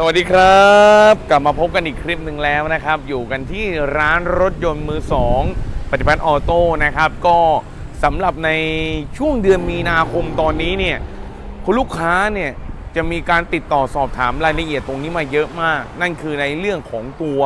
สวัสดีครับ กลับมาพบกันอีกคลิปหนึ่งแล้วนะครับ อยู่กันที่ร้านรถยนต์มือ2ปฏิบัติออโต้นะครับ ก็สำหรับในช่วงเดือนมีนาคมตอนนี้เนี่ยคุณลูกค้าเนี่ยจะมีการติดต่อสอบถามรายละเอียดตรงนี้มาเยอะมาก นั่นคือในเรื่องของตัว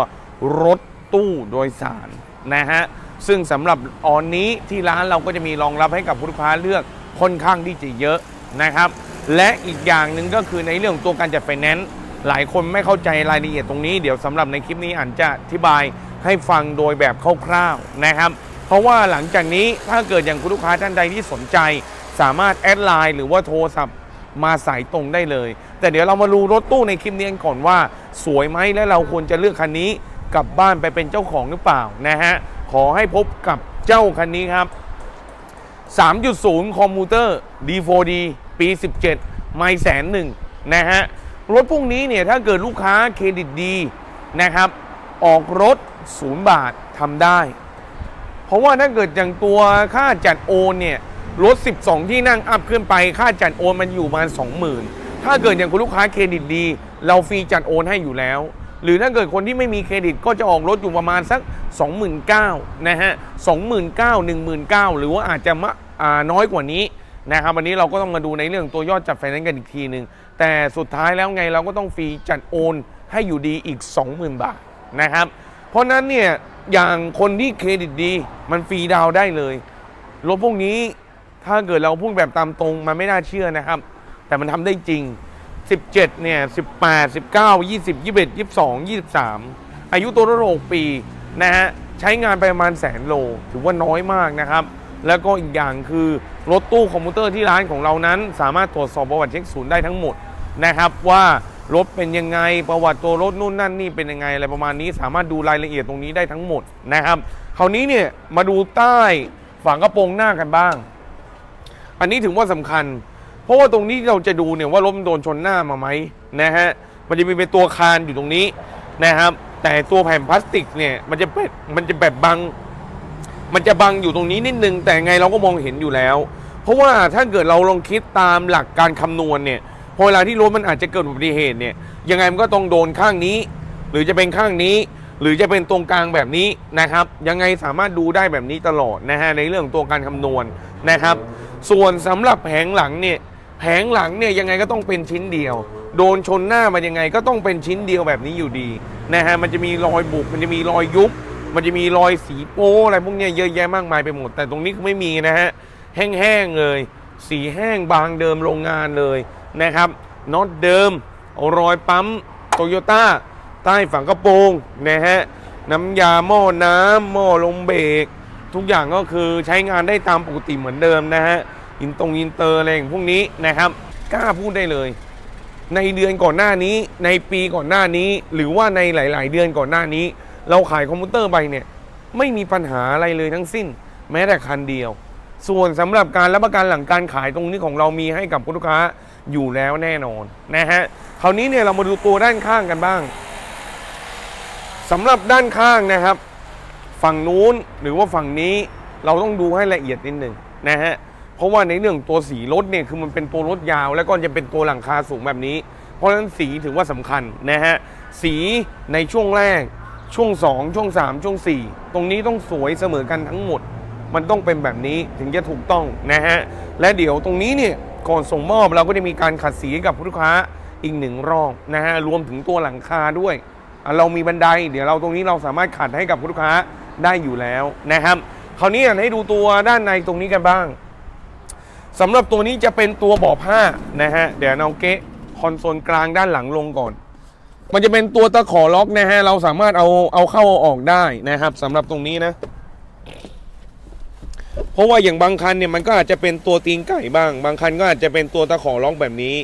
รถตู้โดยสารนะฮะซึ่งสำหรับออนนี้ที่ร้านเราก็จะมีรองรับให้กับผู้ลูกค้าเลือกค่อนข้างที่จะเยอะนะครับ และอีกอย่างหนึ่งก็คือในเรื่องของตัวการจัดไฟแนนซ์ หลายคนไม่เข้าใจรายละเอียดตรงนี้เดี๋ยวสำหรับในคลิปนี้อันจะอธิบายให้ฟังโดยแบบคร่าวๆนะครับ เพราะว่าหลังจากนี้ถ้าเกิดอย่างคุณลูกค้าท่านใดที่สนใจ สามารถแอดไลน์หรือว่าโทรศัพท์มาสายตรงได้เลย แต่เดี๋ยวเรามาดูรถตู้ในคลิปนี้กันก่อนว่า สวยไหมและเราควรจะเลือกคันนี้กลับบ้านไปเป็นเจ้าของหรือเปล่านะฮะขอให้พบกับเจ้าคันนี้ครับ 3.0 คอมมูเตอร์ D4D ปี 17 ไม่แสนหนึ่งนะฮะ รถพวกนี้เนี่ยถ้าเกิดลูกค้าเครดิตดีนะครับ ออกรถ0บาททำได้ เพราะว่าถ้าเกิดอย่างตัวค่าจัดโอนเนี่ยรถ 12 ที่นั่งอัพขึ้นไป ค่าจัดโอนมันอยู่ประมาณ20,000 ถ้าเกิดอย่างคุณลูกค้าเครดิตดี เราฟรีจัดโอนให้อยู่แล้ว หรือถ้าเกิดคนที่ไม่มีเครดิตก็จะออกรถอยู่ประมาณสัก 29,000นะฮะ 29,000 19,000 หรือว่าอาจจะมะน้อยกว่านี้ นะครับวันนี้เราก็ต้องมาดูในเรื่องตัวยอดจัดไฟแนนซ์กันอีกทีหนึ่งแต่สุดท้ายแล้วไงเราก็ต้องฟรีจัดโอนให้อยู่ดีอีก 20,000 บาทนะครับ เพราะนั้นเนี่ยอย่างคนที่เครดิตดี มันฟรีดาวได้เลยรถพวกนี้ถ้าเกิดเราพูดแบบตามตรงมันไม่น่าเชื่อนะครับ แต่มันทำได้จริง 17 เนี่ย 18 19 20 21 22 23 อายุตัวรถ6ปีนะฮะใช้งานไปประมาณแสนโล ถือว่าน้อยมากนะครับ แล้วก็อีกอย่างคือรถตู้คอมพิวเตอร์ที่ร้านของเรานั้น สามารถตรวจสอบประวัติเช็คศูนย์ได้ทั้งหมดนะครับว่ารถเป็นยังไงประวัติตัวรถนู่นนั่นนี่เป็นยังไงอะไรประมาณนี้ สามารถดูรายละเอียดตรงนี้ได้ทั้งหมดนะครับคราวนี้เนี่ยมาดูใต้ฝากระโปรงหน้ากันบ้าง อันนี้ถือว่าสำคัญ เพราะว่าตรงนี้เราจะดูเนี่ยว่ารถมันโดนชนหน้ามาไหมนะฮะมันจะมีเป็นตัวคานอยู่ตรงนี้นะครับ แต่ตัวแผ่นพลาสติกเนี่ยมันจะเป็นมันจะแบบบัง มันจะบังอยู่ตรงนี้นิดนึง แต่ไงเราก็มองเห็นอยู่แล้ว เพราะว่าถ้าเกิดเราลองคิดตามหลักการคำนวณเนี่ยพอเวลาที่รถมันอาจจะเกิดอุบัติเหตุเนี่ยยังไงมันก็ต้องโดนข้างนี้ หรือจะเป็นข้างนี้ หรือจะเป็นตรงกลางแบบนี้นะครับ ยังไงสามารถดูได้แบบนี้ตลอดนะฮะในเรื่องของตัวการคำนวณนะครับ ส่วนสำหรับแผงหลังเนี่ยแผงหลังเนี่ยยังไงก็ต้องเป็นชิ้นเดียว โดนชนหน้ามันยังไงก็ต้องเป็นชิ้นเดียวแบบนี้อยู่ดีนะฮะมันจะมีรอยบุกมันจะมีรอยยุบ มันจะมีรอยสีโป้อะไรพวกเนี้ยเยอะแยะมากมายไปหมด แต่ตรงนี้ไม่มีนะฮะ แห้งๆเลย สีแห้งบางเดิมโรงงานเลยนะครับน็อตเดิม รอยปั๊มโตโยต้าใต้ฝังกระโปรงนะฮะ น้ำยาหม้อน้ำหม้อลมเบรกทุกอย่างก็คือใช้งานได้ตามปกติเหมือนเดิมนะฮะอินตรงอินเตอร์อะไรอย่างพวกนี้นะครับกล้าพูดได้เลย ในเดือนก่อนหน้านี้ ในปีก่อนหน้านี้ หรือว่าในหลาย ๆ เดือนก่อนหน้านี้ เราขายคอมพิวเตอร์ไปเนี่ยไม่มีปัญหาอะไรเลยทั้งสิ้น แม้แต่คันเดียว ส่วนสำหรับการรับประกันหลังการขายตรงนี้ของเรามีให้กับลูกค้าอยู่แล้วแน่นอนนะฮะคราวนี้เนี่ยเรามาดูตัวด้านข้างกันบ้างสำหรับด้านข้างนะครับ ฝั่งนู้นหรือว่าฝั่งนี้เราต้องดูให้ละเอียดนิดหนึ่งนะฮะเพราะว่าในเรื่องตัวสีรถเนี่ยคือมันเป็นตัวรถยาว แล้วก็จะเป็นตัวหลังคาสูงแบบนี้ เพราะฉะนั้นสีถือว่าสำคัญนะฮะสีในช่วงแรก ช่วง 2 ช่วง 3 ช่วง 4 ตรงนี้ต้องสวยเสมอกันทั้งหมด มันต้องเป็นแบบนี้ถึงจะถูกต้องนะฮะ และเดี๋ยวตรงนี้เนี่ยก่อนส่งมอบเราก็จะมีการขัดสีให้กับลูกค้าอีกหนึ่งรอบนะฮะรวมถึงตัวหลังคาด้วยเรามีบันได เดี๋ยวเราตรงนี้เราสามารถขัดให้กับลูกค้าได้อยู่แล้วนะครับคราวนี้ให้ดูตัวด้านในตรงนี้กันบ้างสำหรับตัวนี้จะเป็นตัวบาะผ้านะฮะเดี๋ยวเอาเกะคอนโซลกลางด้านหลังลงก่อน มันจะเป็นตัวตะขอล็อกนะฮะ เราสามารถเอาเอาเข้าเอาออกได้นะครับสำหรับตรงนี้นะ เพราะว่าอย่างบางคันเนี่ยมันก็อาจจะเป็นตัวตีนไก่บ้าง บางคันก็อาจจะเป็นตัวตะขอล็อกแบบนี้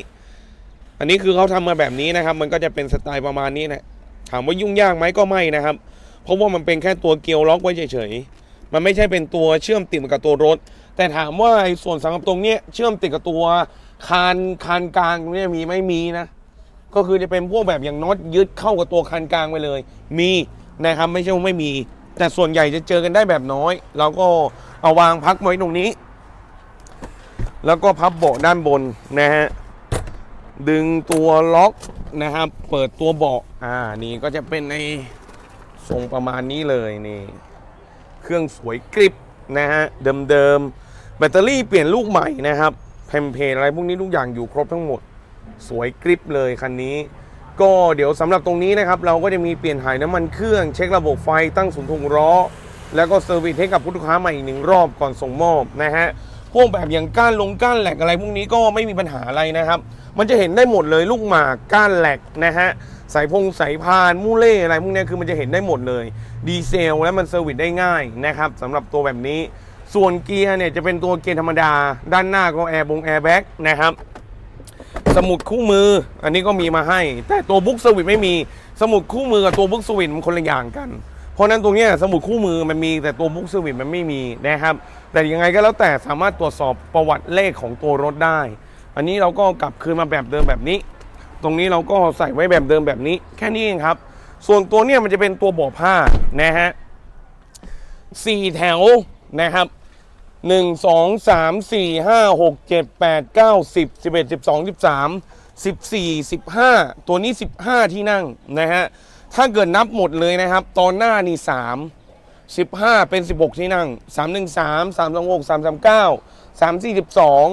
อันนี้คือเขาทำมาแบบนี้นะครับ มันก็จะเป็นสไตล์ประมาณนี้นะถามว่ายุ่งยากไหมก็ไม่นะครับ เพราะว่ามันเป็นแค่ตัวเกลียวล็อกไว้เฉยๆ มันไม่ใช่เป็นตัวเชื่อมติดกับตัวรถ แต่ถามว่าไอ้ส่วนสังกับตรงเนี้ยเชื่อมติดกับตัวคานคานกลางตรงเนี้ยมีไม่มีนะ ก็คือจะเป็นพวกแบบอย่างน็อตยึดเข้ากับตัวคานกลางไปเลย มีนะครับไม่ใช่ว่าไม่มี แต่ส่วนใหญ่จะเจอกันได้แบบน้อย เราก็เอาวางพักไว้ตรงนี้ แล้วก็พับเบาะด้านบนนะฮะดึงตัวล็อกนะครับ เปิดตัวเบาะอ่านี่ก็จะเป็นในทรงประมาณนี้เลยนี่เครื่องสวยกริบนะฮะเดิมๆแบตเตอรี่เปลี่ยนลูกใหม่นะครับแพมเพลอะไรพวกนี้ทุกอย่างอยู่ครบทั้งหมด สวยกริบเลยคันนี้ ก็เดี๋ยวสำหรับตรงนี้นะครับ เราก็จะมีเปลี่ยนถ่ายน้ำมันเครื่อง เช็คระบบไฟตั้งศูนย์ถ่งล้อแล้วก็เซอร์วิสให้กับผู้ลูกค้าใหม่อีกหนึ่งรอบก่อนส่งมอบนะฮะพวกแบบอย่างก้านลงก้านแหลกอะไรพวกนี้ก็ไม่มีปัญหาอะไรนะครับ มันจะเห็นได้หมดเลยลูกหมากก้านแหลกนะฮะสายพงสายพานมูเล่อะไรพวกนี้คือมันจะเห็นได้หมดเลย ดีเซลและมันเซอร์วิสได้ง่ายนะครับสำหรับตัวแบบนี้ ส่วนเกียร์เนี่ยจะเป็นตัวเกียร์ธรรมดา ด้านหน้าก็แอร์บงแอร์แบ็กนะครับ สมุดคู่มือ อันนี้ก็มีมาให้ แต่ตัวบุ๊กสวิตไม่มีสมุดคู่มือกับตัวบุ๊กสวิตมันคนละอย่างกัน เพราะนั้นตรงนี้สมุดคู่มือมันมีแต่ตัวบุ๊กสวิตมันไม่มีนะครับ แต่ยังไงก็แล้วแต่สามารถตรวจสอบประวัติเลขของตัวรถได้ อันนี้เราก็กลับคืนมาแบบเดิมแบบนี้ ตรงนี้เราก็ใส่ไว้แบบเดิมแบบนี้ แค่นี้เองครับ ส่วนตัวเนี้ยมันจะเป็นตัวบ่อผ้านะฮะสี่แถวนะครับ หนึ่งสองสามสี่ห้าหกเจ็ดแปดเก้าสิบสิบเอ็ดสิบสองสิบสามสิบสี่สิบห้าตัวนี้สิบห้าที่นั่งนะฮะถ้าเกิดนับหมดเลยนะครับ ตอนหน้านี่สามสิบห้าเป็นสิบหกที่นั่งสามหนึ่งสามสามสองหกสามสามเก้าสามสี่สิบสอง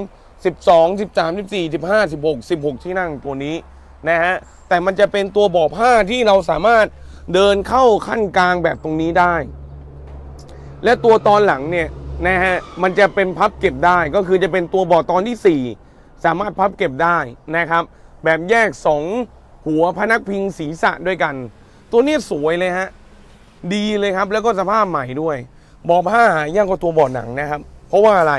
สิบสองสิบสามสิบสี่สิบห้าสิบหกสิบหกที่นั่งตัวนี้นะฮะแต่มันจะเป็นตัวเบ่อผ้าที่เราสามารถเดินเข้าขั้นกลางแบบตรงนี้ได้ และตัวตอนหลังเนี่ย นะฮะมันจะเป็นพับเก็บได้ก็คือจะเป็นตัวบาะตอนที่ 4 สามารถพับเก็บได้นะครับ แบบแยก 2 หัวพนักพิงศีรษะด้วยกัน ตัวนี้สวยเลยฮะดีเลยครับแล้วก็สภาพใหม่ด้วยบาะผ้าหายากกว่าตัวบาะหนังนะครับ เพราะว่าอะไร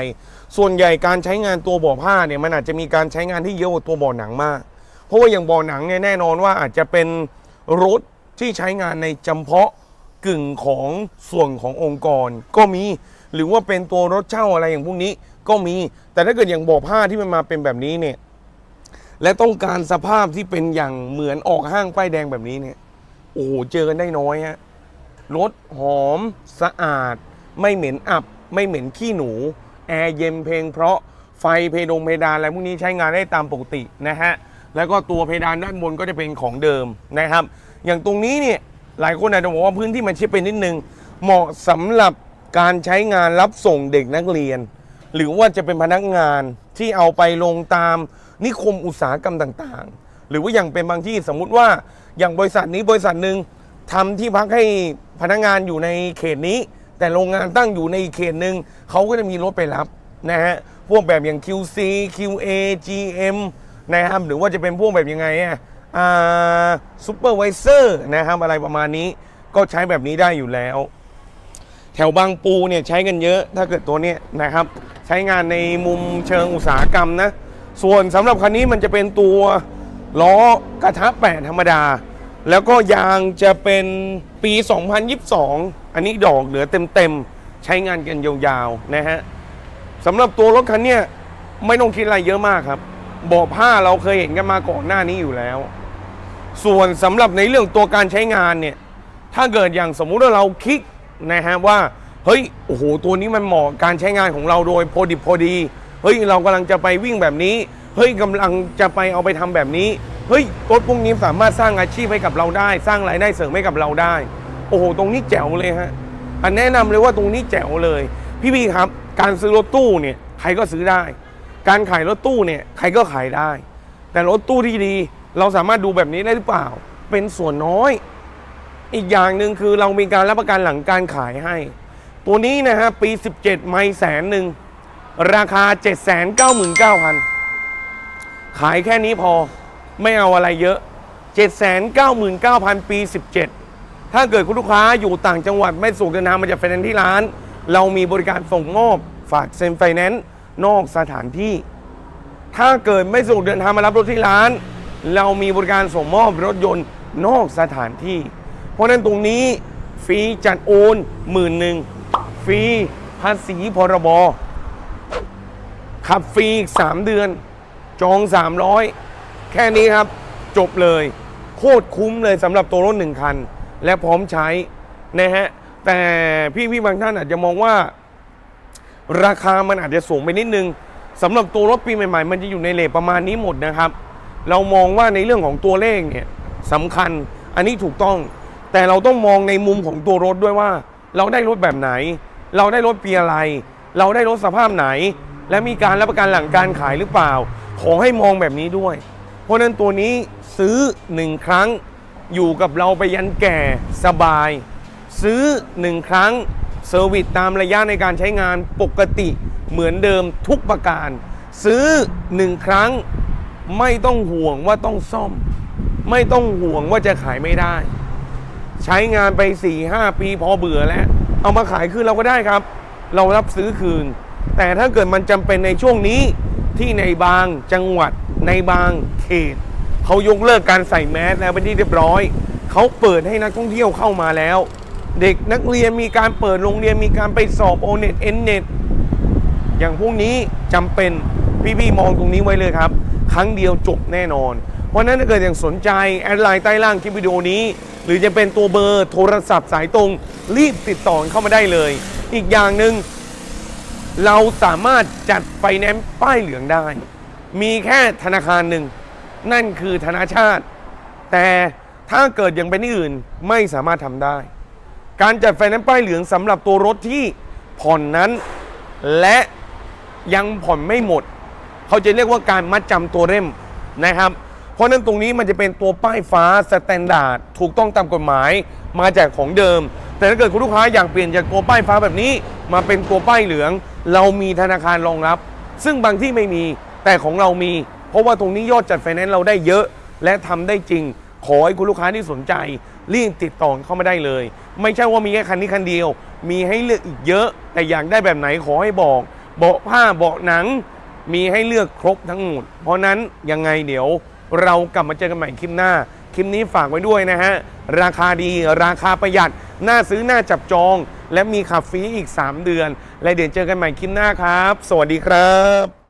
ส่วนใหญ่การใช้งานตัวบาะผ้าเนี่ยมันอาจจะมีการใช้งานที่เยอะกว่าตัวบาะหนังมาก เพราะว่าอย่างบาะหนังเนี่ยแน่นอนว่าอาจจะเป็นรถที่ใช้งานในจำเพาะกึ่งของส่วนขององค์กรก็มี หรือว่าเป็นตัวรถเช่าอะไรอย่างพวกนี้ก็มี แต่ถ้าเกิดอย่างบ่อผ้าที่มันมาเป็นแบบนี้เนี่ย และต้องการสภาพที่เป็นอย่างเหมือนออกห้างป้ายแดงแบบนี้เนี่ย โอ้โหเจอกันได้น้อยฮะรถหอมสะอาด ไม่เหม็นอับ ไม่เหม็นขี้หนู แอร์เย็นเพลงเพราะไฟเพดงเพดานอะไรพวกนี้ใช้งานได้ตามปกตินะฮะแล้วก็ตัวเพดานด้านบนก็จะเป็นของเดิมนะครับ อย่างตรงนี้เนี่ยหลายคนอาจจะบอกว่าพื้นที่มันชิดไปนิดนึง เหมาะสำหรับ การใช้งานรับส่งเด็กนักเรียน หรือว่าจะเป็นพนักงานที่เอาไปลงตามนิคมอุตสาหกรรมต่างๆ หรือว่าอย่างเป็นบางที่สมมุติว่าอย่างบริษัทนี้บริษัทหนึ่งทำที่พักให้พนักงานอยู่ในเขตนี้ แต่โรงงานตั้งอยู่ในเขตหนึ่งเขาก็จะมีรถไปรับนะฮะพวกแบบอย่าง QC QA GM นะครับหรือว่าจะเป็นพวกแบบยังไงอะอ่าซูเปอร์วิเซอร์นะครับอะไรประมาณนี้ก็ใช้แบบนี้ได้อยู่แล้ว แถวบางปูเนี่ยใช้กันเยอะถ้าเกิดตัวนี้นะครับ ใช้งานในมุมเชิงอุตสาหกรรมนะ ส่วนสำหรับคันนี้มันจะเป็นตัวล้อกระทะแปดธรรมดา แล้วก็ยางจะเป็นปี 2022 อันนี้ดอกเหลือเต็มๆ ใช้งานกันยาวๆ นะฮะสำหรับตัวรถคันเนี้ยไม่ต้องคิดอะไรเยอะมากครับเบาะผ้าเราเคยเห็นกันมาก่อนหน้านี้อยู่แล้ว ส่วนสำหรับในเรื่องตัวการใช้งานเนี่ยถ้าเกิดอย่างสมมุติว่าเราคลิก นะฮะว่าเฮ้ยโอ้โหตัวนี้มันเหมาะการใช้งานของเราโดยพอดิบพอดีเฮ้ยเรากำลังจะไปวิ่งแบบนี้เฮ้ยกำลังจะไปเอาไปทำแบบนี้เฮ้ยรถพวกนี้สามารถสร้างอาชีพให้กับเราได้ สร้างรายได้เสริมให้กับเราได้ โอ้โห ตรงนี้แจ๋วเลยฮะอันแนะนำเลยว่าตรงนี้แจ๋วเลย พี่ๆครับ การซื้อรถตู้เนี่ยใครก็ซื้อได้ การขายรถตู้เนี่ยใครก็ขายได้ แต่รถตู้ที่ดี เราสามารถดูแบบนี้ได้หรือเปล่า เป็นส่วนน้อย อีกอย่างหนึ่งคือเรามีการรับประกันหลังการขายให้ ตัวนี้นะฮะปี 17 ไม่แสนหนึ่ง ราคา 799,000 ขายแค่นี้พอไม่เอาอะไรเยอะ 799,000 ปี 17 ถ้าเกิดคุณลูกค้าอยู่ต่างจังหวัดไม่สูงเดินทางมาจากไฟแนนซ์ที่ร้าน เรามีบริการส่งมอบฝากเซ็นไฟแนนซ์นอกสถานที่ ถ้าเกิดไม่สะดวกเดินทางมารับรถที่ร้าน เรามีบริการส่งมอบรถยนต์นอกสถานที่ เพราะนั้นตรงนี้ฟรีจัดโอนหมื่นหนึ่งฟรีภาษีพรบขับฟรีอีกสามเดือน จอง 300 แค่นี้ครับ จบเลย โคตรคุ้มเลยสำหรับตัวรถหนึ่งคัน และพร้อมใช้นะฮะ แต่พี่พี่บางท่านอาจจะมองว่า ราคามันอาจจะสูงไปนิดนึงสำหรับตัวรถปีใหม่ๆ มันจะอยู่ในเลทประมาณนี้หมดนะครับ เรามองว่าในเรื่องของตัวเลขเนี่ยสำคัญอันนี้ถูกต้อง แต่เราต้องมองในมุมของตัวรถด้วยว่า เราได้รถแบบไหน เราได้รถปีอะไร เราได้รถสภาพไหน และมีการรับประกันหลังการขายหรือเปล่า ขอให้มองแบบนี้ด้วย เพราะนั้นตัวนี้ซื้อหนึ่งครั้ง อยู่กับเราไปยันแก่สบาย ซื้อหนึ่งครั้งเซอร์วิสตามระยะในการใช้งานปกติเหมือนเดิมทุกประการ ซื้อหนึ่งครั้ง ไม่ต้องห่วงว่าต้องซ่อม ไม่ต้องห่วงว่าจะขายไม่ได้ ใช้งานไป 4 5 ปีพอเบื่อแล้ว เอามาขายคืนเราก็ได้ครับ เรารับซื้อคืน แต่ถ้าเกิดมันจำเป็นในช่วงนี้ที่ในบางจังหวัดในบางเขตเขายกเลิกการใส่แมสแล้วเป็นที่เรียบร้อยเขาเปิดให้นักท่องเที่ยวเข้ามาแล้ว เด็กนักเรียนมีการเปิดโรงเรียนมีการไปสอบโอเน็ตเอ็นเน็ตอย่างพวกนี้จำเป็นพี่ๆมองตรงนี้ไว้เลยครับ ครั้งเดียวจบแน่นอน เพราะฉะนั้นถ้าเกิดอย่างสนใจ แอดไลน์ใต้ล่างคลิปวิดีโอนี้ หรือจะเป็นตัวเบอร์โทรศัพท์สายตรง รีบติดต่อเข้ามาได้เลย อีกอย่างหนึ่งเราสามารถจัดไฟแนนซ์ป้ายเหลืองได้ มีแค่ธนาคารหนึ่ง นั่นคือธนาชาติ แต่ถ้าเกิดยังเป็นที่อื่นไม่สามารถทำได้ การจัดไฟแนนซ์ป้ายเหลืองสำหรับตัวรถที่ผ่อนนั้น และยังผ่อนไม่หมด เขาจะเรียกว่าการมัดจำตัวเร่มนะครับ เพราะนั้นตรงนี้มันจะเป็นตัวป้ายฟ้าสแตนดาร์ดถูกต้องตามกฎหมายมาจากของเดิม แต่ถ้าเกิดคุณลูกค้าอยากเปลี่ยนจากตัวป้ายฟ้าแบบนี้ มาเป็นตัวป้ายเหลือง เรามีธนาคารรองรับ ซึ่งบางที่ไม่มีแต่ของเรามี เพราะว่าตรงนี้ยอดจัดไฟแนนซ์เราได้เยอะ และทำได้จริง ขอให้คุณลูกค้าที่สนใจรีบติดต่อเข้ามาได้เลย ไม่ใช่ว่ามีแค่คันนี้คันเดียว มีให้เลือกอีกเยอะ แต่อยากได้แบบไหนขอให้บอกเบาะผ้าเบาะหนัง มีให้เลือกครบทั้งหมดเพราะนั้นยังไงเดี๋ยว เรากลับมาเจอกันใหม่คลิปหน้า คลิปนี้ฝากไว้ด้วยนะฮะ ราคาดีราคาประหยัด น่าซื้อน่าจับจอง และมีขับฟรีอีก 3 เดือน และเดี๋ยวเจอกันใหม่คลิปหน้าครับ สวัสดีครับ